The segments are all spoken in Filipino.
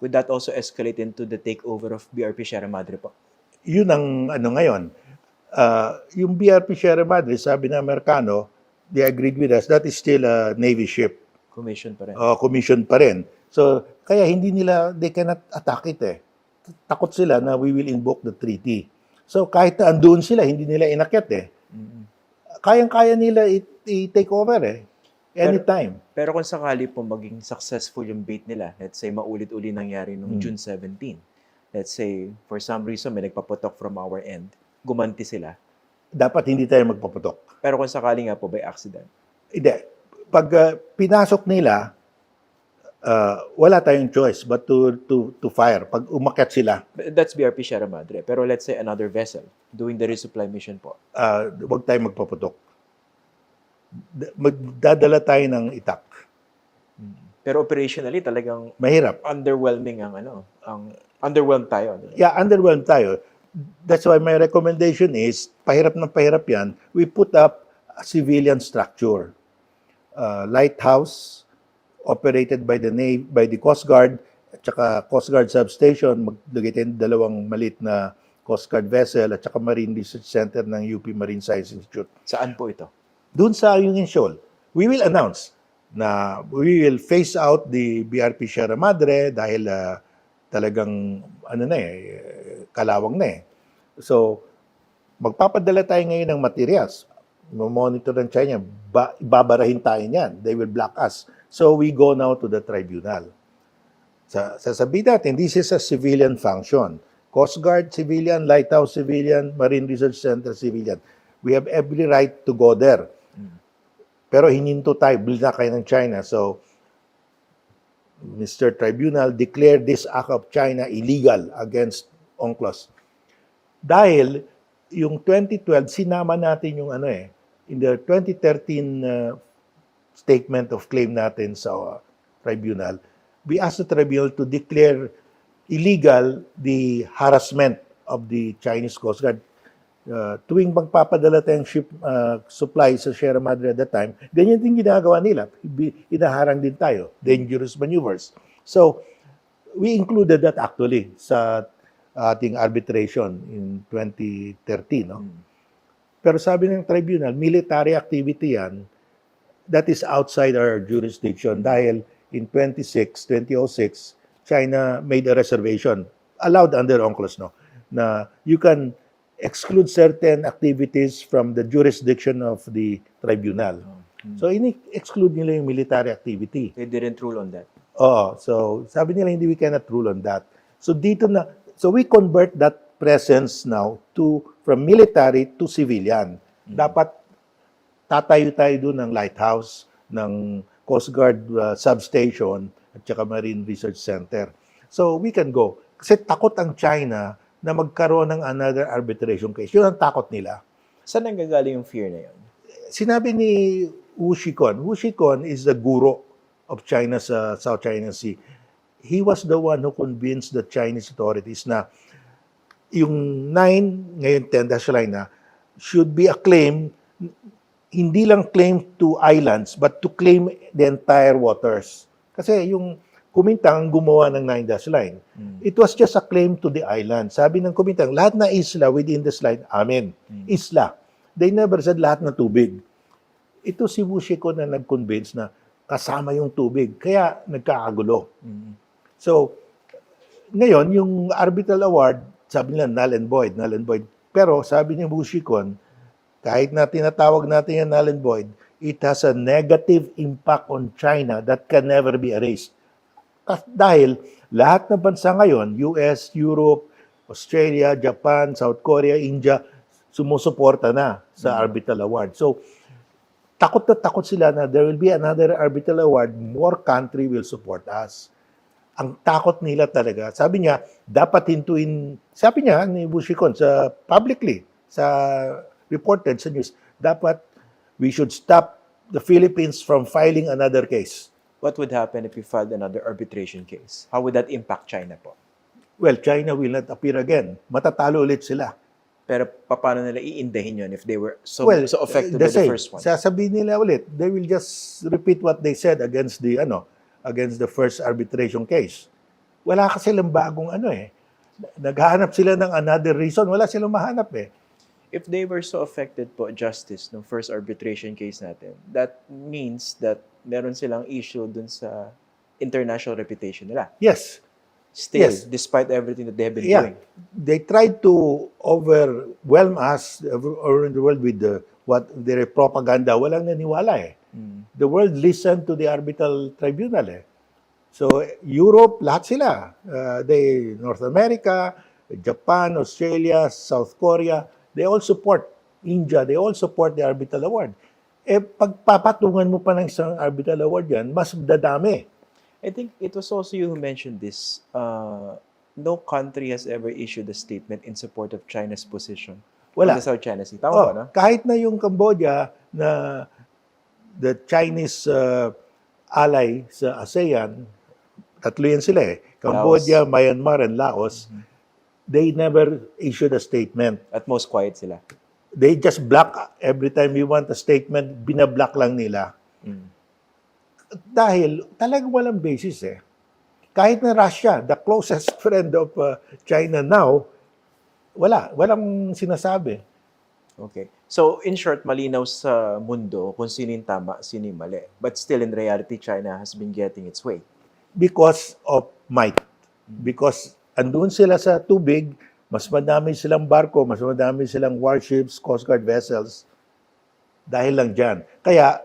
Would that also escalate into the takeover of BRP Sierra Madre po? Yun ang ano ngayon. Ah, yung BRP Sierra Madre, sabi ng Amerikano, they agreed with us, that is still a Navy ship. Commission pa rin. uh, commission pa rin. So, kaya hindi nila, they cannot attack it eh. Takot sila na we will invoke the treaty. So, kahit na andun sila, hindi nila inakyat eh. Mm. Kayang-kaya nila i-take over eh. Anytime. Pero kung sakali po maging successful yung bait nila, let's say maulit-uli nangyari nung Hmm. June 17, let's say for some reason may nagpaputok from our end, gumanti sila. Dapat hindi tayo magpaputok. Pero kung sakali nga po by accident, Hindi. Pag uh, pinasok nila, uh, wala tayong choice but to to to fire. Pag umakyat sila, that's BRP Sierra Madre. Pero let's say another vessel doing the resupply mission po. uh, huwag tayong magpaputok. Magdadala tayo ng itak. Pero operationally talagang Mahirap. underwhelming ang ano, ang underwhelmed tayo. yeah, underwhelmed tayo. That's why my recommendation is, pahirap ng pahirap yan, we put up a civilian structure. Uh, lighthouse, operated by the Navy, by the Coast Guard, at saka Coast Guard substation, maglagay tayo ng dalawang malit na Coast Guard vessel, at saka Marine Research Center ng UP Marine Science Institute. Saan po ito? Doon sa Union Shoal, we will announce na we will phase out the BRP Sierra Madre dahil ah, talagang ano na eh, kalawang na eh. So, magpapadala tayo ngayon ng materials. Monitor ng China, ba, babarahin tayo niyan. They will block us. So, we go now to the tribunal. Sa, sasabihin natin, this is a civilian function. Coast Guard, civilian, Lighthouse, civilian, Marine Research Center, civilian. We have every right to go there. Pero hininto tayo, bilda kayo ng China. So, Mr. Tribunal declared this act of China illegal against UNCLOS. Dahil yung 2012, sinama natin yung ano eh, in the 2013 uh, statement of claim natin sa uh, tribunal, we asked the tribunal to declare illegal the harassment of the Chinese Coast Guard. Uh, tuwing magpapadala tayong ship uh, supply sa Sierra Madre at that time, ganyan din ginagawa nila. Inaharang din tayo. Dangerous maneuvers. So, we included that actually sa ating arbitration in 2013. No? Pero sabi ng tribunal, military activity yan, that is outside our jurisdiction dahil in 26, 2006, China made a reservation, allowed under UNCLOS, no, na you can exclude certain activities from the jurisdiction of the tribunal. So, ini-exclude nila yung military activity. They didn't rule on that. Oo. So, sabi nila hindi we cannot rule on that. So, dito na, so we convert that presence now to, from military to civilian. Dapat tatayo tayo doon ng lighthouse, ng Coast Guard uh, substation, at saka Marine Research Center. So, we can go. Kasi takot ang China na magkaroon ng another arbitration case. Yun ang takot nila. Saan nanggagaling yung fear na yun? Sinabi ni Wu Shikon, Wu Shikon is the guru of China sa South China Sea. He was the one who convinced the Chinese authorities na yung 9, ngayon 10 dash line na, should be a claim, hindi lang claim to islands, but to claim the entire waters. Kasi yung Kumintang ang gumawa ng 9 dash line. It was just a claim to the island. Sabi ng Kumintang, lahat na isla within this line, amin. Isla. They never said lahat na tubig. Ito si Wushiko na nag-convince na kasama yung tubig. Kaya nagkakagulo. So, ngayon, yung arbitral award, sabi nila null and void, null and void. Pero sabi ni Bushikon, kahit na tinatawag natin yan null and void, it has a negative impact on China that can never be erased. Dahil lahat ng bansa ngayon, US, Europe, Australia, Japan, South Korea, India, sumusuporta na sa arbitral award. So, takot na takot sila na there will be another arbitral award, more country will support us. Ang takot nila talaga, sabi niya, dapat hintuin, sabi niya ni Bushikon sa publicly, sa reported sa news, dapat we should stop the Philippines from filing another case. What would happen if you filed another arbitration case? How would that impact China po? Well, China will not appear again. Matatalo ulit sila. Pero paano nila iindahin yun if they were so, well, so affected the by the same. first one? Sasabihin nila ulit, they will just repeat what they said against the ano, against the first arbitration case. wala ka silang bagong ano eh. Naghahanap sila ng another reason, wala silang mahanap eh. If they were so affected po, justice, ng first arbitration case natin, that means that meron silang issue dun sa international reputation nila. Yes, Still, Yes. despite everything that they have been Yeah. doing. they tried to overwhelm us around the world with the, what their propaganda. Walang naniwala eh. Mm. The world listened to the arbitral tribunal eh. So Europe, lahat sila. Uh, they, North America, Japan, Australia, South Korea, they all support India, they all support the arbitral award. Eh, pagpapatungan mo pa ng isang arbitral award yan, mas dadami. I think it was also you who mentioned this. Uh, no country has ever issued a statement in support of China's position Wala. on the South China Sea. Tama Oh, ba, no? Kahit na yung Cambodia na the Chinese uh, ally sa ASEAN, tatlo yan sila eh. Cambodia, Myanmar, and Laos, they never issued a statement. At most quiet sila. They just block every time we want a statement, binablock lang nila. Mm. Dahil talagang walang basis eh. Kahit na Russia, the closest friend of uh, China now, wala. Walang sinasabi. Okay. So, in short, malinaw sa mundo kung sino yung tama, sino yung mali. But still, in reality, China has been getting its way. because of might. Because andun sila sa tubig, mas madami silang barko, mas madami silang warships, Coast Guard vessels, dahil lang dyan. Kaya,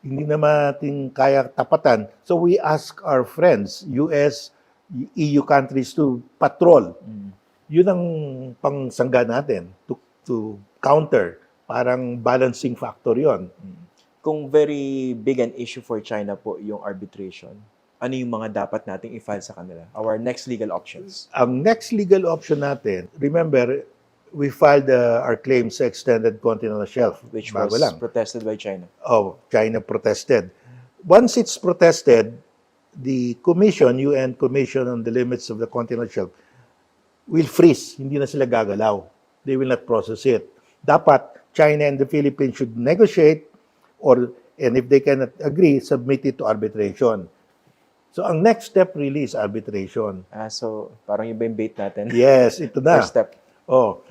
hindi naman natin kaya tapatan. So we ask our friends, US, EU countries to patrol. Mm. Yun ang pangsangga natin to, to counter. Parang balancing factor yon. Kung very big an issue for China po yung arbitration, ano yung mga dapat nating i-file sa kanila? Our next legal options. ang next legal option natin, remember, we filed uh, our claim sa extended continental shelf. Which Bago was lang. protested by China. Oh, China protested. Once it's protested, the Commission, UN Commission on the Limits of the Continental Shelf, will freeze. Hindi na sila gagalaw. They will not process it. Dapat China and the Philippines should negotiate or and if they cannot agree, submit it to arbitration. So ang next step really is arbitration. Ah, so, parang yung ba yung bait natin? Yes, ito na. First step. Oh.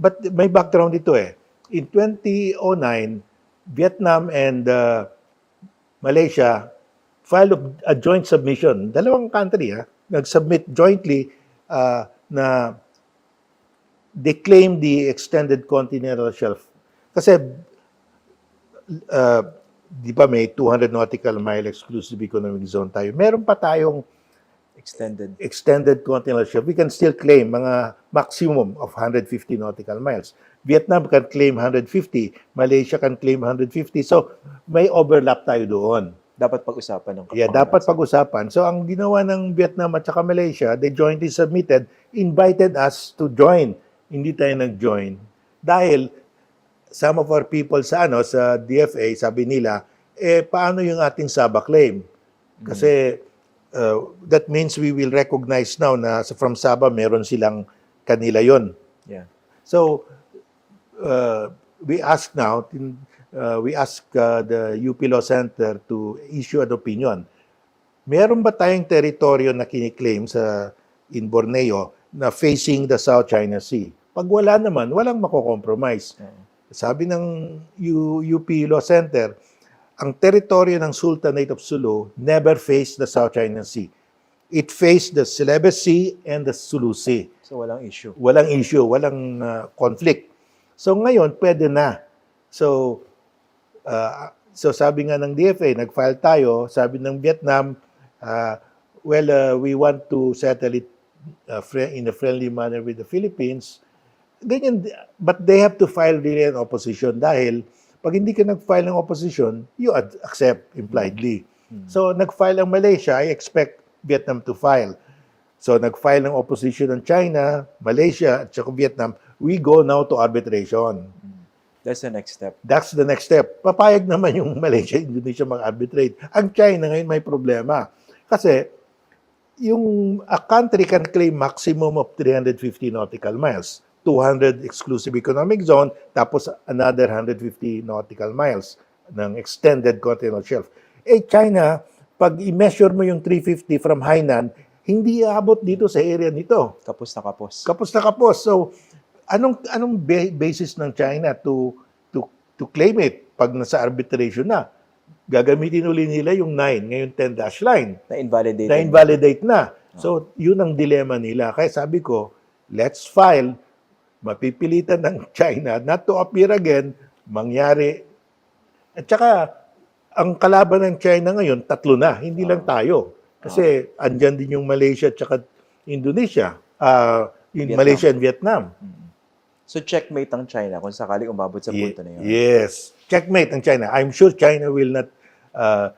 But may background ito eh. In 2009, Vietnam and uh, Malaysia filed a joint submission. Dalawang country ha, nag-submit jointly uh, na they claim the extended continental shelf. Kasi uh, di ba may 200 nautical mile exclusive economic zone tayo. Meron pa tayong Extended. extended continental shelf, we can still claim mga maximum of 150 nautical miles. Vietnam can claim 150, Malaysia can claim 150. So, may overlap tayo doon. Dapat pag-usapan ng Yeah, dapat pag-usapan. So, ang ginawa ng Vietnam at saka Malaysia, they jointly submitted, invited us to join. Hindi tayo nag-join. Dahil some of our people sa ano sa DFA, sabi nila, eh paano yung ating SABA claim? Kasi uh, that means we will recognize now na sa- from SABA meron silang kanila yon. Yeah. So uh, we ask now, uh, we ask uh, the UP Law Center to issue an opinion. Meron ba tayong teritoryo na kiniklaim sa in Borneo na facing the South China Sea? Pag wala naman, walang mako-compromise. Oo. Sabi ng UP Law Center, ang teritoryo ng Sultanate of Sulu never faced the South China Sea. It faced the Celebes Sea and the Sulu Sea So, walang issue. walang issue, walang uh, conflict. So ngayon, pwede na. So, uh, so sabi nga ng DFA, nag-file tayo, sabi ng Vietnam, uh, well, uh, we want to settle it uh, in a friendly manner with the Philippines. Ganyan, but they have to file really an opposition dahil pag hindi ka nag-file ng opposition, you ad- accept impliedly. So, nag-file ang Malaysia, I expect Vietnam to file. So, nag-file ng opposition ng China, Malaysia, at saka Vietnam. We go now to arbitration. That's the next step. That's the next step. Papayag naman yung Malaysia, Indonesia mag-arbitrate. Ang China ngayon may problema. Kasi, yung a country can claim maximum of 350 nautical miles. 200 exclusive economic zone, tapos another 150 nautical miles ng extended continental shelf. Eh, China, pag i-measure mo yung 350 from Hainan, hindi aabot dito sa area nito. Kapos na kapos. Kapos na kapos. So, anong anong ba- basis ng China to to to claim it pag nasa arbitration na? Gagamitin uli nila yung 9, ngayon 10 dash line. na invalidated. Na invalidate na. So, yun ang dilema nila. Kaya sabi ko, let's file. Mapipilitan ng China not to appear again, mangyari. At saka, ang kalaban ng China ngayon, tatlo na, hindi lang tayo. Kasi andyan din yung Malaysia at saka Indonesia. Ah, in Vietnam. Malaysia and Vietnam. So checkmate ang China kung sakaling umabot sa punto na yun. Yes. Checkmate ang China. I'm sure China will not uh,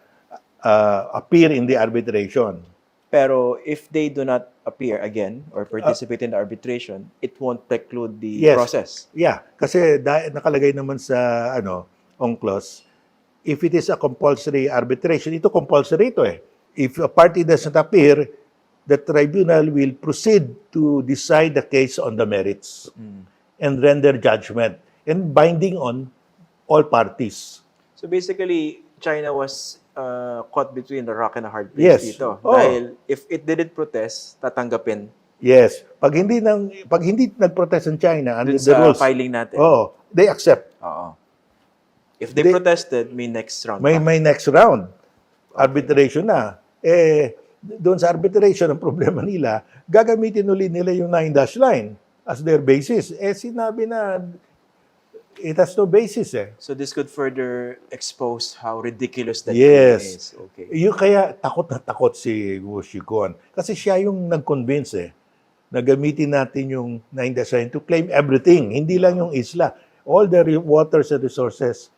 uh, appear in the arbitration. Pero if they do not appear again or participate in the arbitration, it won't preclude the Yes. process. Yeah, kasi dahil nakalagay naman sa ano, UNCLOS, if it is a compulsory arbitration, ito compulsory ito eh. If a party doesn't appear, the tribunal will proceed to decide the case on the merits and render judgment and binding on all parties. So basically, China was uh, caught between the rock and a hard place Yes. dito. Oh. Dahil if it didn't protest, tatanggapin Yes, pag hindi nang pag hindi nag-protest ang China under dun the rules, filing natin. oh, they accept. Oo. If they, They- protested, may next round May pa. may next round. Arbitration na. Eh doon sa arbitration ang problema nila, gagamitin uli nila yung nine dash line as their basis. Eh sinabi na it has no basis eh. So this could further expose how ridiculous that yes. is. Okay. Yung kaya takot na takot si Guo Shikon. Kasi siya yung nag-convince eh na gamitin natin yung nine design to claim everything, hindi lang yung isla. All the waters and resources.